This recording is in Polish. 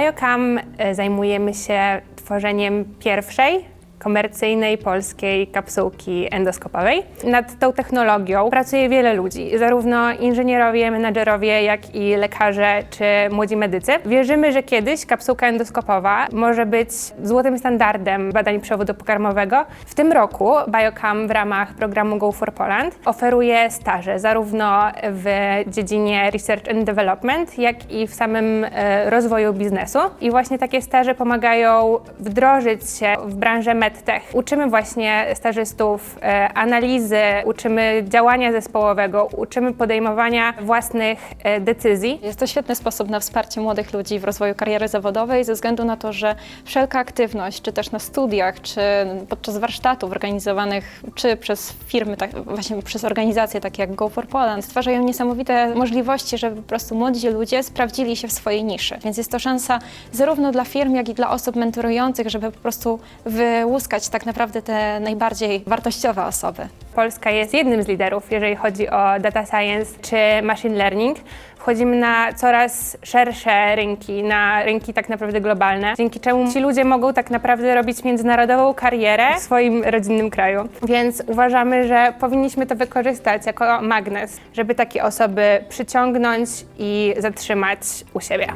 Biocam e, zajmujemy się tworzeniem pierwszej komercyjnej polskiej kapsułki endoskopowej. Nad tą technologią pracuje wiele ludzi, zarówno inżynierowie, menedżerowie, jak i lekarze czy młodzi medycy. Wierzymy, że kiedyś kapsułka endoskopowa może być złotym standardem badań przewodu pokarmowego. W tym roku Biocam w ramach programu Go for Poland oferuje staże zarówno w dziedzinie Research and Development, jak i w samym e, rozwoju biznesu. I właśnie takie staże pomagają wdrożyć się w branżę medtech. Uczymy właśnie stażystów e, analizy, uczymy działania zespołowego, uczymy podejmowania własnych e, decyzji. Jest to świetny sposób na wsparcie młodych ludzi w rozwoju kariery zawodowej, ze względu na to, że wszelka aktywność, czy też na studiach, czy podczas warsztatów organizowanych, czy przez firmy, tak, właśnie przez organizacje takie jak Go for Poland, stwarzają niesamowite możliwości, żeby po prostu młodzi ludzie sprawdzili się w swojej niszy. Więc jest to szansa zarówno dla firm, jak i dla osób mentorujących, żeby po prostu wyłuskać tak naprawdę te najbardziej wartościowe osoby. Polska jest jednym z liderów, jeżeli chodzi o data science czy machine learning. Wchodzimy na coraz szersze rynki, na rynki tak naprawdę globalne, dzięki czemu ci ludzie mogą tak naprawdę robić międzynarodową karierę w swoim rodzinnym kraju. Więc uważamy, że powinniśmy to wykorzystać jako magnes, żeby takie osoby przyciągnąć i zatrzymać u siebie.